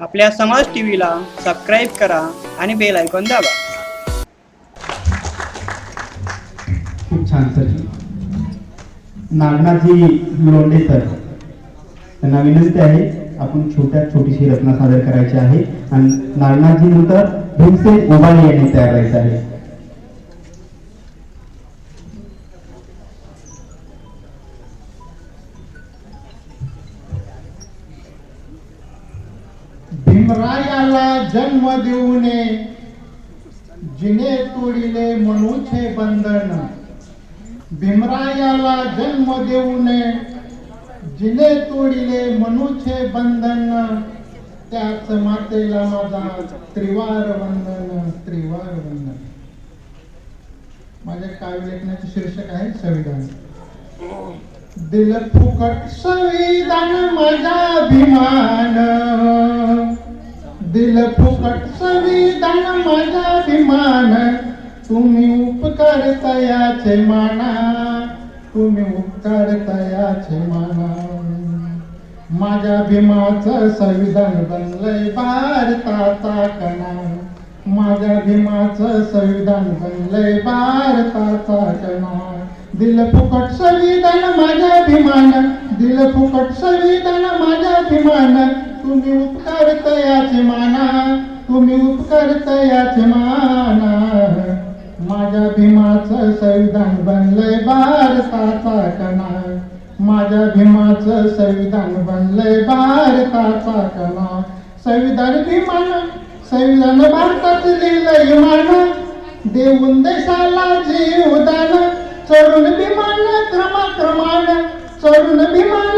आपल्या समाज टीव्हीला सबस्क्राईब करा आणि बेल ऐकून दाबा. खूप छान सर. नागनाथजी लोंढे सर. त्यांना विनंती आहे आपण छोट्यात छोटीशी रचना सादर करायची आहे. आणि नागनाथजी नंतर भीमसेन ओबाळे यांनी तयार करायचं आहे. भीमरायाला जन्म देऊने जिने तोडिले मनुचे बंधन. भीमरायाला जन्म देऊने जिने तोडिले मनुचे बंधन त्याच मातेला माझा त्रिवार वंदन त्रिवार वंदन. माझ्या काव्य लेखनाचे शीर्षक आहे संविधान. दिल फुकट संविधान माझा अभिमान. दिल फुकट संविधान माझा अभिमान. तुम्ही उपकार तयाचे माना. तुम्ही उपकार तयाचे माना. माझ्या भीमाचं संविधान बनलंय भारताचा कणा. माझ्या भीमाचं संविधान बनलंय भारताचा कणा. दिल फुकट संविधान माझ्या अभिमान. दिल फुकट संविधान माझ्या अभिमान. तुम्ही उपकार तयाचे माना तुम्ही उपकार तयाचे माना. माझ्या भीमाचं संविधान बनलंय भारताचा कणा. माझ्या भीमाचं संविधान बनलंय भारताचा कणा. संविधान भीमान संविधान भारतात लिहिलंय मान. देऊन देशाला जीवदान चढून भीमान क्रमाक्रमान चढून भीमान.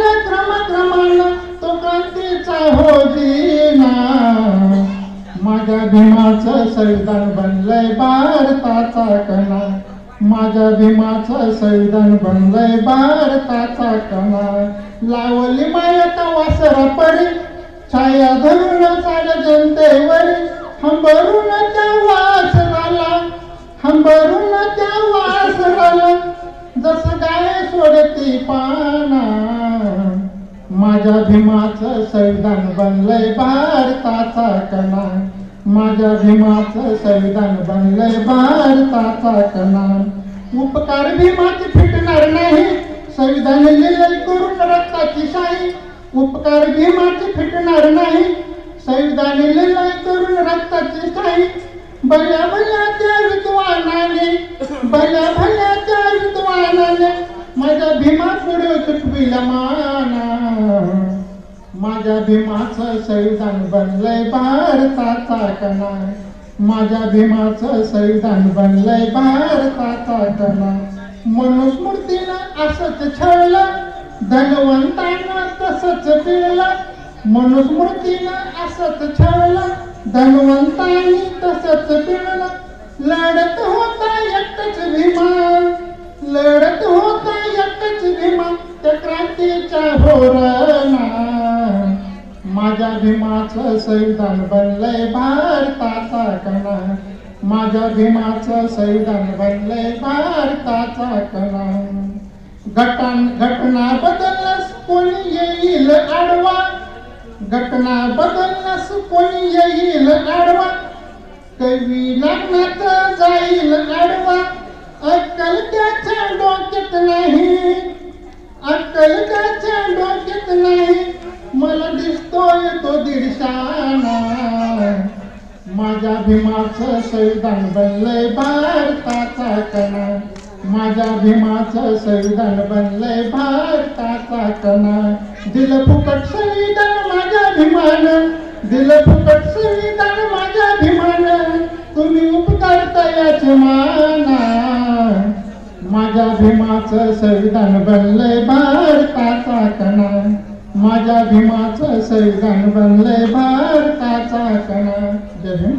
माझ्या भीमाचं संविधान बनलंय भारताचा कणा. माझ्या भीमाचं संविधान बनलंय भारताचा कणा. लावली मायाता वासरा परी छाया धरून साऱ्या जनतेवर. हंबरून त्या वासराला हंबरून त्या वासराला. जसं गाय सोडती पाना. माझ्या भीमाचं संविधान बनलंय भारताचा कणा. माझ्या भीमाचं संविधान बनलंय भारताचा कणा उपकार भीमाचे फिटणार नाही. संविधान लिहिलंय करून रक्ताची शाही. उपकार भीमाचे फिटणार नाही. संविधान लिहिलंय करून रक्ताची शाही. भल्या भल्या त्या विद्वानाने भल्या भल्या त्या विद्वानाने माझ्या भीमा पुढे चुकविला माना माझ्या भीमाचं संविधान बनलंय भारताचा कणा. माझ्या भीमाचं संविधान बनलंय भारताचा कणा. मनुस्मृतीनं असंच छळलं धनवंतांना तसंच पिळलं मनुस्मृतीनं असंच छळलं धनवंतांनी तसंच पिळलं लढत होता एकच भीमा लढत होता एकटच भीमा. त्या क्रांतीच्या होरा भीमाचं संविधान बनलंय भारताचा कणा. माझ्या भीमाचं संविधान बनलंय भारताचा कणा. घटन घटना बदलस कोणी येईल आडवा. घटना बदलस कोणी येईल आडवा. कवी लग्नात जाईल आडवा. अक्कल त्याच्या डोक्यात नाही. अक्कल त्याच्या भीमाचं संविधान बनलंय भारताचा कणा. माझ्या भीमाचं संविधान बनलंय भारताचा कणा. दिल फुकट संविधान माझ्या भीमान. दिल फुकट संविधान माझ्या भीमान. तुम्ही उपकारता तयाचे माना. माझ्या भीमाचं संविधान बनलंय भारताचा कणा. माझ्या भीमाचं संविधान बनलंय भारताचा कणा. जय भीम